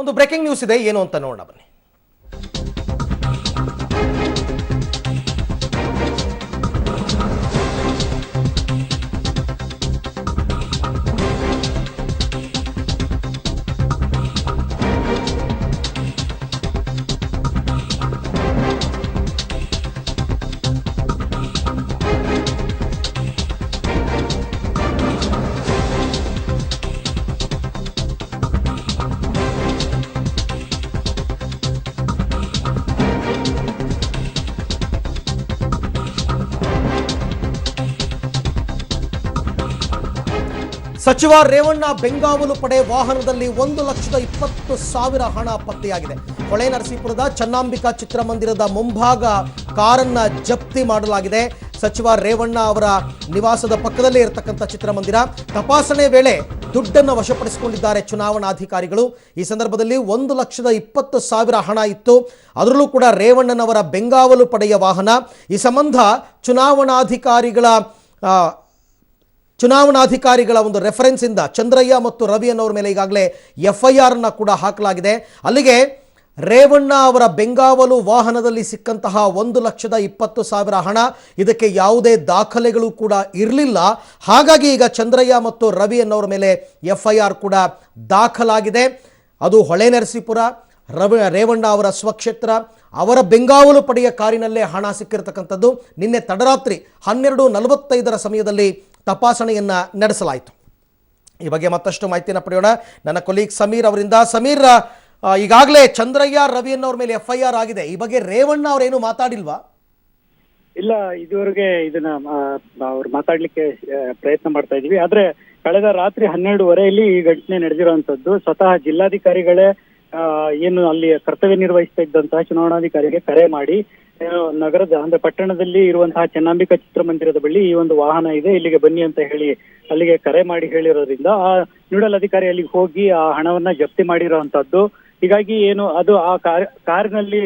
ಒಂದು breaking news ಇದೆ ಏನು ಅಂತ ನೋಡೋಣ ಬನ್ನಿ. ಸಚಿವ ರೇವಣ್ಣ ಬೆಂಗಾವಲು ಪಡೆ ವಾಹನದಲ್ಲಿ ಒಂದು ಲಕ್ಷದ ಇಪ್ಪತ್ತು ಸಾವಿರ ಹಣ ಪತ್ತೆಯಾಗಿದೆ. ಹೊಳೆ ನರಸೀಪುರದ ಚನ್ನಾಂಬಿಕಾ ಚಿತ್ರಮಂದಿರದ ಮುಂಭಾಗ ಕಾರನ್ನ ಜಪ್ತಿ ಮಾಡಲಾಗಿದೆ. ಸಚಿವ ರೇವಣ್ಣ ಅವರ ನಿವಾಸದ ಪಕ್ಕದಲ್ಲೇ ಇರತಕ್ಕಂಥ ಚಿತ್ರಮಂದಿರ. ತಪಾಸಣೆ ವೇಳೆ ದುಡ್ಡನ್ನು ವಶಪಡಿಸಿಕೊಂಡಿದ್ದಾರೆ ಚುನಾವಣಾಧಿಕಾರಿಗಳು. ಈ ಸಂದರ್ಭದಲ್ಲಿ ಒಂದು ಲಕ್ಷದ ಇಪ್ಪತ್ತು ಸಾವಿರ ಹಣ ಇತ್ತು. ಅದರಲ್ಲೂ ಕೂಡ ರೇವಣ್ಣನವರ ಬೆಂಗಾವಲು ಪಡೆಯ ವಾಹನ. ಈ ಸಂಬಂಧ ಚುನಾವಣಾಧಿಕಾರಿಗಳ ಚುನಾವಣಾಧಿಕಾರಿಗಳ ಒಂದು ರೆಫರೆನ್ಸ್ ಇಂದ ಚಂದ್ರಯ್ಯ ಮತ್ತು ರವಿ ಅನ್ನೋರ ಮೇಲೆ ಈಗಾಗಲೇ ಎಫ್ ಐ ಆರ್ ಕೂಡ ಹಾಕಲಾಗಿದೆ. ಅಲ್ಲಿಗೆ ರೇವಣ್ಣ ಅವರ ಬೆಂಗಾವಲು ವಾಹನದಲ್ಲಿ ಸಿಕ್ಕಂತಹ ಒಂದು ಲಕ್ಷದ ಇಪ್ಪತ್ತು ಸಾವಿರ ಹಣ, ಇದಕ್ಕೆ ಯಾವುದೇ ದಾಖಲೆಗಳು ಕೂಡ ಇರಲಿಲ್ಲ. ಹಾಗಾಗಿ ಈಗ ಚಂದ್ರಯ್ಯ ಮತ್ತು ರವಿ ಅನ್ನೋರ ಮೇಲೆ ಎಫ್ ಐ ಆರ್ ಕೂಡ ದಾಖಲಾಗಿದೆ. ಅದು ಹೊಳೆ ನರಸೀಪುರ ರವಿ ರೇವಣ್ಣ ಅವರ ಸ್ವಕ್ಷೇತ್ರ, ಅವರ ಬೆಂಗಾವಲು ಪಡೆಯ ಕಾರಿನಲ್ಲೇ ಹಣ ಸಿಕ್ಕಿರತಕ್ಕಂಥದ್ದು ನಿನ್ನೆ ತಡರಾತ್ರಿ ಹನ್ನೆರಡು ನಲವತ್ತೈದರ ಸಮಯದಲ್ಲಿ ತಪಾಸಣೆಯನ್ನು ನಡೆಸಲಾಯಿತು. ಈ ಬಗ್ಗೆ ಮತ್ತಷ್ಟು ಮಾಹಿತಿಯನ್ನು ಪಡೆಯೋಣ. ನನ್ನ ಕೊಲೀಗ್ ಸಮೀರ್ ಅವರಿಂದ. ಸಮೀರ್ ಈಗಾಗಲೇ ಚಂದ್ರಯ್ಯ ರವಿ ಅನ್ನೋರ ಮೇಲೆ ಎಫ್ ಐ ಆರ್ ಆಗಿದೆ. ಈ ಬಗ್ಗೆ ರೇವಣ್ಣ ಅವರೇನು ಮಾತಾಡಿಲ್ವಾ? ಇಲ್ಲ, ಇದುವರೆಗೆ ಇದನ್ನ ಅವ್ರು ಮಾತಾಡ್ಲಿಕ್ಕೆ ಪ್ರಯತ್ನ ಮಾಡ್ತಾ ಇದೀವಿ. ಆದ್ರೆ, ಕಳೆದ ರಾತ್ರಿ ಹನ್ನೆರಡುವರೆಯಲ್ಲಿ ಈ ಘಟನೆ ನಡೆದಿರುವಂತದ್ದು ಸ್ವತಃ ಜಿಲ್ಲಾಧಿಕಾರಿಗಳೇ ಏನು ಅಲ್ಲಿ ಕರ್ತವ್ಯ ನಿರ್ವಹಿಸ್ತಾ ಇದ್ದಂತಹ ಚುನಾವಣಾಧಿಕಾರಿಗೆ ಕರೆ ಮಾಡಿ ನಗರದ, ಅಂದ್ರೆ ಪಟ್ಟಣದಲ್ಲಿ ಇರುವಂತಹ ಚೆನ್ನಾಂಬಿಕಾ ಚಿತ್ರಮಂದಿರದ ಬಳಿ ಈ ಒಂದು ವಾಹನ ಇದೆ, ಇಲ್ಲಿಗೆ ಬನ್ನಿ ಅಂತ ಹೇಳಿ ಅಲ್ಲಿಗೆ ಕರೆ ಮಾಡಿ ಹೇಳಿರೋದ್ರಿಂದ ಆ ನೋಡಲ್ ಅಧಿಕಾರಿ ಅಲ್ಲಿಗೆ ಹೋಗಿ ಆ ಹಣವನ್ನ ಜಪ್ತಿ ಮಾಡಿರುವಂತದ್ದು ಹೀಗಾಗಿ ಏನು, ಅದು ಆ ಕಾರ್, ಕಾರ್ನಲ್ಲಿ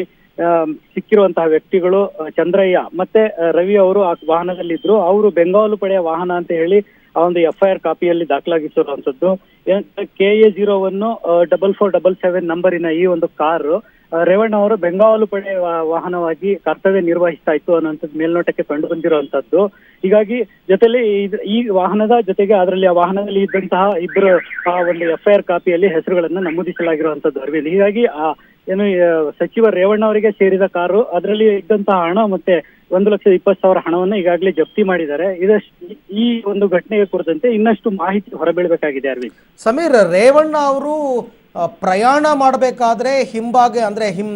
ಸಿಕ್ಕಿರುವಂತಹ ವ್ಯಕ್ತಿಗಳು ಚಂದ್ರಯ್ಯ ಮತ್ತೆ ರವಿ ಅವರು ಆ ವಾಹನದಲ್ಲಿದ್ರು. ಅವರು ಬೆಂಗಾಲು ಪಡೆಯ ವಾಹನ ಅಂತ ಹೇಳಿ ಆ ಒಂದು ಎಫ್ ಐ ಆರ್ ಕಾಪಿಯಲ್ಲಿ ದಾಖಲಾಗಿಸಿರುವಂತದ್ದು K A zero one double four double seven ನಂಬರಿನ ಈ ಒಂದು ಕಾರು ರೇವಣ್ಣ ಅವರು ಬೆಂಗಾವಲು ಪಡೆ ವಾಹನವಾಗಿ ಕರ್ತವ್ಯ ನಿರ್ವಹಿಸ್ತಾ ಇತ್ತು ಅನ್ನೋಂಥದ್ದು ಮೇಲ್ನೋಟಕ್ಕೆ ಕಂಡು ಬಂದಿರುವಂತದ್ದು ಹೀಗಾಗಿ ಜೊತೆಲಿ ಈ ವಾಹನದ ಜೊತೆಗೆ ಅದರಲ್ಲಿ ಆ ವಾಹನದಲ್ಲಿ ಇದ್ದಂತಹ ಇಬ್ಬರು ಆ ಒಂದು ಎಫ್ಐಆರ್ ಕಾಪಿಯಲ್ಲಿ ಹೆಸರುಗಳನ್ನ ನಮೂದಿಸಲಾಗಿರುವಂತದ್ದು ಅರವಿಂದ್. ಹೀಗಾಗಿ ಆ, ಏನು ಸಚಿವ ರೇವಣ್ಣ ಅವರಿಗೆ ಸೇರಿದ ಕಾರು ಅದರಲ್ಲಿ ಇದ್ದಂತಹ ಹಣ ಮತ್ತೆ ಒಂದು ಲಕ್ಷದ ಇಪ್ಪತ್ತು ಸಾವಿರ ಹಣವನ್ನು ಈಗಾಗಲೇ ಜಪ್ತಿ ಮಾಡಿದ್ದಾರೆ. ಇದಷ್ಟು ಈ ಒಂದು ಘಟನೆಗೆ ಕುರಿತಂತೆ ಇನ್ನಷ್ಟು ಮಾಹಿತಿ ಹೊರಬೀಳಬೇಕಾಗಿದೆ ಅರವಿಂದ್. ಸಮೀರ್, ರೇವಣ್ಣ ಅವರು ಪ್ರಯಾಣ ಮಾಡಬೇಕಾದ್ರೆ ಹಿಂಬಾಗೆ ಅಂದ್ರೆ ಹಿಂ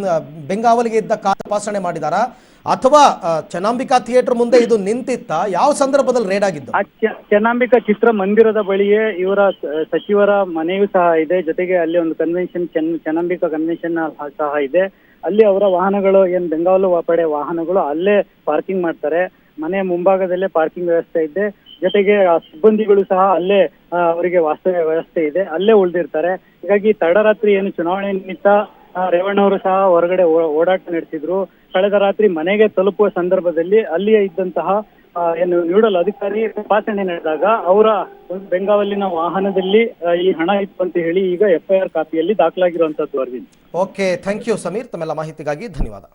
ಬೆಂಗಾವಲಿಗೆ ಇದ್ದ ಕಾರ್ ತಪಾಸಣೆ ಮಾಡಿದಾರಾ? ಅಥವಾ ಚನಾಂಬಿಕಾ ಥಿಯೇಟರ್ ಮುಂದೆ ಇದು ನಿಂತಿತ್ತ? ಯಾವ ಸಂದರ್ಭದಲ್ಲಿ ರೇಡ್ ಆಗಿದ್ದು? ಚನಾಂಬಿಕಾ ಚಿತ್ರ ಮಂದಿರದ ಬಳಿಯೇ ಇವರ ಸಚಿವರ ಮನೆಯೂ ಸಹ ಇದೆ. ಜೊತೆಗೆ ಅಲ್ಲಿ ಒಂದು ಕನ್ವೆನ್ಷನ್ ಚನಾಂಬಿಕಾ ಕನ್ವೆನ್ಷನ್ ಸಹ ಇದೆ. ಅಲ್ಲಿ ಅವರ ವಾಹನಗಳು, ಏನ್ ಬೆಂಗಾವಲು ಪಡೆ ವಾಹನಗಳು ಅಲ್ಲೇ ಪಾರ್ಕಿಂಗ್ ಮಾಡ್ತಾರೆ. ಮನೆ ಮುಂಭಾಗದಲ್ಲೇ ಪಾರ್ಕಿಂಗ್ ವ್ಯವಸ್ಥೆ ಇದೆ. ಜೊತೆಗೆ ಆ ಸಿಬ್ಬಂದಿಗಳು ಸಹ ಅಲ್ಲೇ ಅವರಿಗೆ ವಾಸ್ತವ್ಯ ವ್ಯವಸ್ಥೆ ಇದೆ, ಅಲ್ಲೇ ಉಳಿದಿರ್ತಾರೆ. ಹೀಗಾಗಿ ತಡರಾತ್ರಿ ಏನು ಚುನಾವಣೆ ನಿಮಿತ್ತ ರೇವಣ್ಣ ಅವರು ಸಹ ಹೊರಗಡೆ ಓಡಾಟ ನಡೆಸಿದ್ರು. ಕಳೆದ ರಾತ್ರಿ ಮನೆಗೆ ತಲುಪುವ ಸಂದರ್ಭದಲ್ಲಿ ಅಲ್ಲಿಯೇ ಇದ್ದಂತಹ ಏನು ನ್ಯೂಡಲ್ ಅಧಿಕಾರಿ ತಪಾಸಣೆ ನಡೆದಾಗ ಅವರ ಬೆಂಗಾವಲಿನ ವಾಹನದಲ್ಲಿ ಈ ಹಣ ಇತ್ತು ಅಂತ ಹೇಳಿ ಈಗ ಎಫ್ಐಆರ್ ಕಾಪಿಯಲ್ಲಿ ದಾಖಲಾಗಿರುವಂತದ್ದು Arvind. Okay, thank you Sameer. ತಮ್ಮೆಲ್ಲ ಮಾಹಿತಿಗಾಗಿ ಧನ್ಯವಾದ.